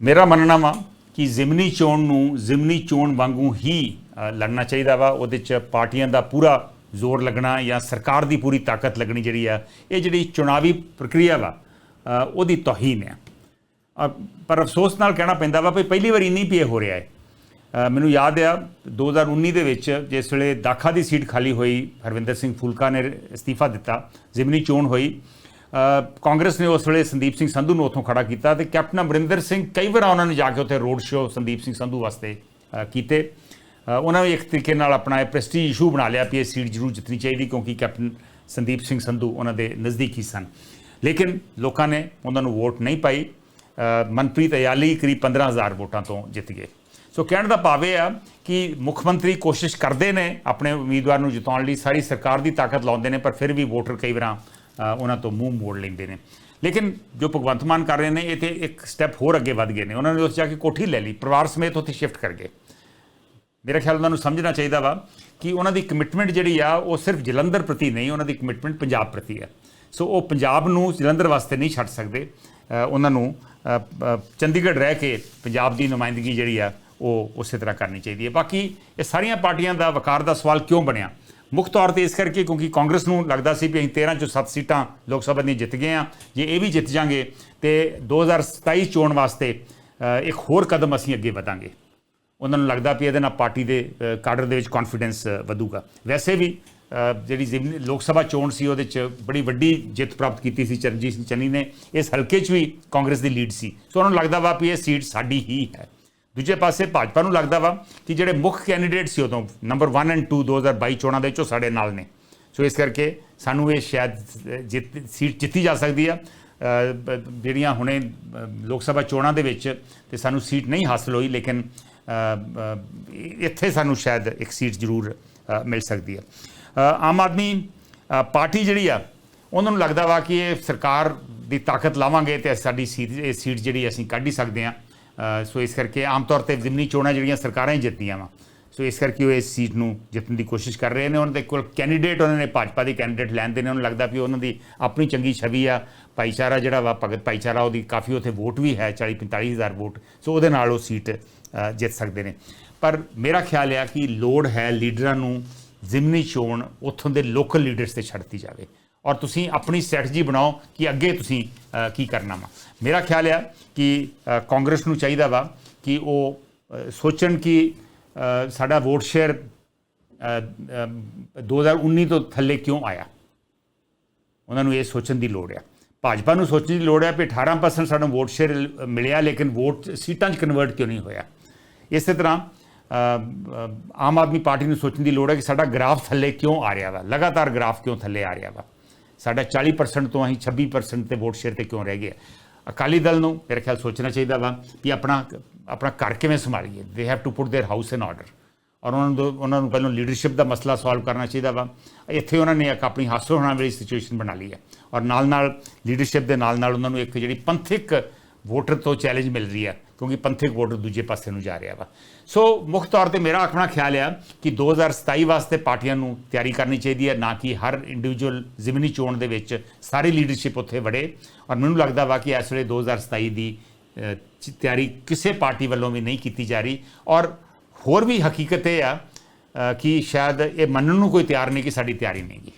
ਮੇਰਾ ਮੰਨਣਾ ਵਾ ਕਿ ਜ਼ਿਮਨੀ ਚੋਣ ਨੂੰ, ਜ਼ਿਮਨੀ ਚੋਣ ਵਾਂਗੂ ਹੀ ਲੜਨਾ ਚਾਹੀਦਾ ਵਾ। ਉਹਦੇ ਚ ਪਾਰਟੀਆਂ ਦਾ ਪੂਰਾ ਜ਼ੋਰ ਲੱਗਣਾ ਜਾਂ ਸਰਕਾਰ ਦੀ ਪੂਰੀ ਤਾਕਤ ਲੱਗਣੀ ਜਿਹੜੀ ਆ, ਇਹ ਜਿਹੜੀ ਚੁਣਾਵੀ ਪ੍ਰਕਿਰਿਆ ਵਾ ਉਹਦੀ ਤੋਹੀਨ ਆ। ਪਰ ਅਫਸੋਸ ਨਾਲ ਕਹਿਣਾ ਪੈਂਦਾ ਵਾ ਵੀ ਪਹਿਲੀ ਵਾਰੀ ਨਹੀਂ ਪੀਏ ਹੋ ਰਿਹਾ ਹੈ। ਮੈਨੂੰ ਯਾਦ ਆ 2019 ਦੇ ਵਿੱਚ ਜਿਸ ਵੇਲੇ ਦਾਖਾ ਦੀ ਸੀਟ ਖਾਲੀ ਹੋਈ, ਹਰਵਿੰਦਰ ਸਿੰਘ ਫੁਲਕਾ ਨੇ ਅਸਤੀਫਾ ਦਿੱਤਾ, ਜ਼ਿਮਨੀ ਚੋਣ ਹੋਈ। ਕਾਂਗਰਸ ਨੇ ਉਸ ਵੇਲੇ ਸੰਦੀਪ ਸਿੰਘ ਸੰਧੂ ਨੂੰ ਉੱਥੋਂ ਖੜਾ ਕੀਤਾ ਤੇ ਕੈਪਟਨ ਅਮਰਿੰਦਰ ਸਿੰਘ ਕਈ ਵਾਰ ਉਹਨਾਂ ਨੇ ਜਾ ਕੇ ਉੱਥੇ ਰੋਡ ਸ਼ੋਅ ਸੰਦੀਪ ਸਿੰਘ ਸੰਧੂ ਵਾਸਤੇ ਕੀਤੇ। ਉਹਨਾਂ ਨੇ ਇੱਕ ਤਰੀਕੇ ਨਾਲ ਆਪਣਾ ਪ੍ਰੈਸਟੀਜ ਇਸ਼ੂ ਬਣਾ ਲਿਆ ਵੀ ਇਹ ਸੀਟ ਜ਼ਰੂਰ ਜਿੱਤਣੀ ਚਾਹੀਦੀ ਕਿਉਂਕਿ ਕੈਪਟਨ ਸੰਦੀਪ ਸਿੰਘ ਸੰਧੂ ਉਹਨਾਂ ਦੇ ਨਜ਼ਦੀਕੀ ਸਨ। ਲੇਕਿਨ ਲੋਕਾਂ ਨੇ ਉਹਨਾਂ ਨੂੰ ਵੋਟ ਨਹੀਂ ਪਾਈ। ਮਨਪ੍ਰੀਤ ਅਯਾਲੀ ਕਰੀਬ 15000 ਵੋਟਾਂ ਤੋਂ ਜਿੱਤ ਗਏ। ਸੋ ਕਹਿਣ ਦਾ ਭਾਵ ਇਹ ਆ ਕਿ ਮੁੱਖ ਮੰਤਰੀ ਕੋਸ਼ਿਸ਼ ਕਰਦੇ ਨੇ ਆਪਣੇ ਉਮੀਦਵਾਰ ਨੂੰ ਜਿਤਾਉਣ ਲਈ। ਸਾਰੀ ਸਰਕਾਰ ਦੀ ਤਾਕਤ ਲਾਉਂਦੇ ਨੇ, ਪਰ ਫਿਰ ਵੀ ਵੋਟਰ ਕਈ ਵਾਰਾਂ ਉਹਨਾਂ ਤੋਂ ਮੂੰਹ ਮੋੜ ਲੈਂਦੇ ਨੇ। ਲੇਕਿਨ ਜੋ ਭਗਵੰਤ ਮਾਨ ਕਰ ਰਹੇ ਨੇ, ਇਹ ਤੇ ਇੱਕ ਸਟੈਪ ਹੋਰ ਅੱਗੇ ਵੱਧ ਗਏ ਨੇ। ਉਹਨਾਂ ਨੇ ਉਸ ਜਾ ਕੇ ਕੋਠੀ ਲੈ ਲਈ, ਪਰਿਵਾਰ ਸਮੇਤ ਉੱਥੇ ਸ਼ਿਫਟ ਕਰ ਗਏ। ਮੇਰਾ ਖਿਆਲ ਉਹਨਾਂ ਨੂੰ ਸਮਝਣਾ ਚਾਹੀਦਾ ਵਾ ਕਿ ਉਹਨਾਂ ਦੀ ਕਮਿਟਮੈਂਟ ਜਿਹੜੀ ਆ, ਉਹ ਸਿਰਫ ਜਲੰਧਰ ਪ੍ਰਤੀ ਨਹੀਂ, ਉਹਨਾਂ ਦੀ ਕਮਿਟਮੈਂਟ ਪੰਜਾਬ ਪ੍ਰਤੀ ਆ। ਸੋ ਉਹ ਪੰਜਾਬ ਨੂੰ ਜਲੰਧਰ ਵਾਸਤੇ ਨਹੀਂ ਛੱਡ ਸਕਦੇ। ਉਹਨਾਂ ਨੂੰ ਚੰਡੀਗੜ੍ਹ ਰਹਿ ਕੇ ਪੰਜਾਬ ਦੀ ਨੁਮਾਇੰਦਗੀ ਜਿਹੜੀ ਆ, ਉਹ ਉਸੇ ਤਰ੍ਹਾਂ ਕਰਨੀ ਚਾਹੀਦੀ ਹੈ। ਬਾਕੀ ਇਹ ਸਾਰੀਆਂ ਪਾਰਟੀਆਂ ਦਾ ਵਕਾਰ ਦਾ ਸਵਾਲ ਕਿਉਂ ਬਣਿਆ? ਮੁੱਖ ਤੌਰ ਤੇ ਇਸ ਕਰਕੇ ਕਿਉਂਕਿ ਕਾਂਗਰਸ ਨੂੰ ਲੱਗਦਾ ਸੀ ਵੀ ਅਸੀਂ 13 ਚੋਂ 7 ਸੀਟਾਂ ਲੋਕ ਸਭਾ ਦੀਆਂ ਜਿੱਤ ਗਏ ਆ ਜੇ ਇਹ ਵੀ ਜਿੱਤ ਜਾਾਂਗੇ ਤੇ 2027 ਚੋਣ ਵਾਸਤੇ ਇੱਕ ਹੋਰ ਕਦਮ ਅਸੀਂ ਅੱਗੇ ਵਧਾਂਗੇ। ਉਹਨਾਂ ਨੂੰ ਲੱਗਦਾ ਵੀ ਇਹਦੇ ਨਾਲ ਪਾਰਟੀ ਦੇ ਕਾਡਰ ਦੇ ਵਿੱਚ ਕੌਨਫੀਡੈਂਸ ਵਧੂਗਾ। ਵੈਸੇ ਵੀ ਜਿਹੜੀ ਜ਼ਿਮਨੀ, ਲੋਕ ਸਭਾ ਚੋਣ ਸੀ ਉਹਦੇ ਚ ਬੜੀ ਵੱਡੀ ਜਿੱਤ ਪ੍ਰਾਪਤ ਕੀਤੀ ਸੀ ਚਰਨਜੀਤ ਸਿੰਘ ਚੰਨੀ ਨੇ। ਇਸ ਹਲਕੇ 'ਚ ਵੀ ਕਾਂਗਰਸ ਦੀ ਲੀਡ ਸੀ। ਸੋ ਉਹਨਾਂ ਨੂੰ ਲੱਗਦਾ ਵਾ ਵੀ ਇਹ ਸੀਟ ਸਾਡੀ ਹੀ ਹੈ। ਦੂਜੇ ਪਾਸੇ ਭਾਜਪਾ ਨੂੰ ਲੱਗਦਾ ਵਾ ਕਿ ਜਿਹੜੇ ਮੁੱਖ ਕੈਂਡੀਡੇਟ ਸੀ ਉਦੋਂ ਨੰਬਰ 1 ਐਂਡ 2 2022 ਚੋਣਾਂ ਦੇ ਵਿੱਚੋਂ ਸਾਡੇ ਨਾਲ ਨੇ। ਸੋ ਇਸ ਕਰਕੇ ਸਾਨੂੰ ਇਹ ਸ਼ਾਇਦ ਜਿੱਤ ਸੀਟ ਜਿੱਤੀ ਜਾ ਸਕਦੀ ਆ। ਜਿਹੜੀਆਂ ਹੁਣੇ ਲੋਕ ਸਭਾ ਚੋਣਾਂ ਦੇ ਵਿੱਚ ਤੇ ਸਾਨੂੰ ਸੀਟ ਨਹੀਂ ਹਾਸਲ ਹੋਈ, ਲੇਕਿਨ ਇੱਥੇ ਸਾਨੂੰ ਸ਼ਾਇਦ ਇੱਕ ਸੀਟ ਜ਼ਰੂਰ ਮਿਲ ਸਕਦੀ ਹੈ ਆਮ ਆਦਮੀ ਪਾਰਟੀ ਜਿਹੜੀ ਆ, ਉਹਨਾਂ ਨੂੰ ਲੱਗਦਾ ਵਾ ਕਿ ਇਹ ਸਰਕਾਰ ਦੀ ਤਾਕਤ ਲਾਵਾਂਗੇ ਤੇ ਸਾਡੀ ਸੀਟ, ਇਹ ਸੀਟ ਜਿਹੜੀ ਅਸੀਂ ਕੱਢ ਹੀ ਸਕਦੇ ਆ। ਸੋ ਇਸ ਕਰਕੇ ਆਮ ਤੌਰ ਤੇ ਜ਼ਿਮਨੀ ਚੋਣਾਂ ਜਿਹੜੀਆਂ ਸਰਕਾਰਾਂ ਹੀ ਜਿੱਤਦੀਆਂ ਵਾ। ਸੋ ਇਸ ਕਰਕੇ ਉਹ ਇਸ ਸੀਟ ਨੂੰ ਜਿੱਤਣ ਦੀ ਕੋਸ਼ਿਸ਼ ਕਰ ਰਹੇ ਨੇ। ਉਹਨਾਂ ਦੇ ਕੋਲ ਕੈਂਡੀਡੇਟ ਉਹਨਾਂ ਨੇ ਭਾਜਪਾ ਦੇ ਕੈਂਡੀਡੇਟ ਲੈਂਦੇ ਨੇ। ਉਹਨਾਂ ਨੂੰ ਲੱਗਦਾ ਵੀ ਉਹਨਾਂ ਦੀ ਆਪਣੀ ਚੰਗੀ ਛਵੀ ਆ। ਭਾਈਚਾਰਾ ਜਿਹੜਾ ਵਾ, ਭਗਤ ਭਾਈਚਾਰਾ, ਉਹਦੀ ਕਾਫੀ ਉੱਥੇ ਵੋਟ ਵੀ ਹੈ 40 45 ਹਜ਼ਾਰ ਵੋਟ। ਸੋ ਉਹਦੇ ਨਾਲ ਉਹ ਸੀਟ ਜਿੱਤ ਸਕਦੇ ਨੇ। ਪਰ ਮੇਰਾ ਖਿਆਲ ਆ ਕਿ ਲੋੜ ਹੈ ਲੀਡਰਾਂ ਨੂੰ ਜ਼ਿਮਨੀ ਚੋਣ ਉੱਥੋਂ ਦੇ ਲੋਕਲ ਲੀਡਰਸ ਤੇ ਛੱਡਤੀ ਜਾਵੇ। ਔਰ ਤੁਸੀਂ ਆਪਣੀ ਸਟ੍ਰੈਟਜੀ ਬਣਾਓ ਕਿ ਅੱਗੇ ਤੁਸੀਂ ਕੀ ਕਰਨਾ ਵਾ। ਮੇਰਾ ਖਿਆਲ ਆ ਕਿ ਕਾਂਗਰਸ ਨੂੰ ਚਾਹੀਦਾ ਵਾ ਕਿ ਉਹ ਸੋਚਣ ਕਿ ਸਾਡਾ ਵੋਟ ਸ਼ੇਅਰ 2019 ਤੋਂ ਥੱਲੇ ਕਿਉਂ ਆਇਆ। ਉਹਨਾਂ ਨੂੰ ਇਹ ਸੋਚਣ ਦੀ ਲੋੜ ਆ। ਭਾਜਪਾ ਨੂੰ ਸੋਚਣ ਦੀ ਲੋੜ ਹੈ ਕਿ 18% ਸਾਨੂੰ ਵੋਟ ਸ਼ੇਅਰ ਮਿਲਿਆ, ਲੇਕਿਨ ਵੋਟ ਸੀਟਾਂ 'ਚ ਕਨਵਰਟ ਕਿਉਂ ਨਹੀਂ ਹੋਇਆ। ਇਸੇ ਤਰ੍ਹਾਂ ਆਮ ਆਦਮੀ ਪਾਰਟੀ ਨੂੰ ਸੋਚਣ ਦੀ ਲੋੜ ਹੈ ਕਿ ਸਾਡਾ ਗ੍ਰਾਫ ਥੱਲੇ ਕਿਉਂ ਆ ਰਿਹਾ ਵਾ। ਲਗਾਤਾਰ ਗ੍ਰਾਫ ਕਿਉਂ ਥੱਲੇ ਆ ਰਿਹਾ ਵਾ। ਸਾਡਾ 40% ਤੋਂ ਅਸੀਂ 26% ਤੇ ਵੋਟ ਸ਼ੇਅਰ ਤੇ ਕਿਉਂ ਰਹਿ ਗਏ ਅਕਾਲੀ ਦਲ ਨੂੰ ਮੇਰੇ ਖਿਆਲ ਸੋਚਣਾ ਚਾਹੀਦਾ ਵਾ ਕਿ ਆਪਣਾ ਆਪਣਾ ਘਰ ਕਿਵੇਂ ਸੰਭਾਲੀਏ they have to put their house in order ਔਰ ਉਹਨਾਂ ਨੂੰ ਉਹਨਾਂ ਨੂੰ ਪਹਿਲਾਂ ਲੀਡਰਸ਼ਿਪ ਦਾ ਮਸਲਾ ਸੋਲਵ ਕਰਨਾ ਚਾਹੀਦਾ ਵਾ ਇੱਥੇ ਉਹਨਾਂ ਨੇ ਇੱਕ ਆਪਣੀ ਹਾਸੋ ਹੋਣਾ ਵਾਲੀ ਸਿਚੁਏਸ਼ਨ ਬਣਾ ਲਈ ਹੈ ਔਰ ਨਾਲ ਨਾਲ ਲੀਡਰਸ਼ਿਪ ਦੇ ਨਾਲ ਨਾਲ ਉਹਨਾਂ ਨੂੰ ਇੱਕ ਜਿਹੜੀ ਪੰਥਿਕ ਵੋਟਰ ਤੋਂ ਚੈਲੰਜ ਮਿਲ ਰਹੀ ਹੈ ਕਿਉਂਕਿ ਪੰਥਕ ਵੋਟ ਦੂਜੇ ਪਾਸੇ ਨੂੰ ਜਾ ਰਿਹਾ ਵਾ। ਸੋ ਮੁੱਖ ਤੌਰ ਤੇ ਮੇਰਾ ਆਪਣਾ ਖਿਆਲ ਆ ਕਿ 2027 ਵਾਸਤੇ ਪਾਰਟੀਆਂ ਨੂੰ ਤਿਆਰੀ ਕਰਨੀ ਚਾਹੀਦੀ ਹੈ ਨਾ ਕਿ ਹਰ ਇੰਡੀਵਿਜੂਅਲ ਜ਼ਿਮਨੀ ਚੋਣ ਦੇ ਵਿੱਚ ਸਾਰੀ ਲੀਡਰਸ਼ਿਪ ਉੱਥੇ ਵੜੇ। ਔਰ ਮੈਨੂੰ ਲੱਗਦਾ ਵਾ ਕਿ ਇਸ ਵੇਲੇ 2027 ਦੀ ਅ, ਚ- ਤਿਆਰੀ ਕਿਸੇ ਪਾਰਟੀ ਵੱਲੋਂ ਵੀ ਨਹੀਂ ਕੀਤੀ ਜਾ ਰਹੀ। ਔਰ ਹੋਰ ਵੀ ਹਕੀਕਤ ਇਹ ਆ ਕਿ ਸ਼ਾਇਦ ਇਹ ਮੰਨਣ ਨੂੰ ਕੋਈ ਤਿਆਰ ਨਹੀਂ ਕਿ ਸਾਡੀ ਤਿਆਰੀ ਨਹੀਂ ਗੀ।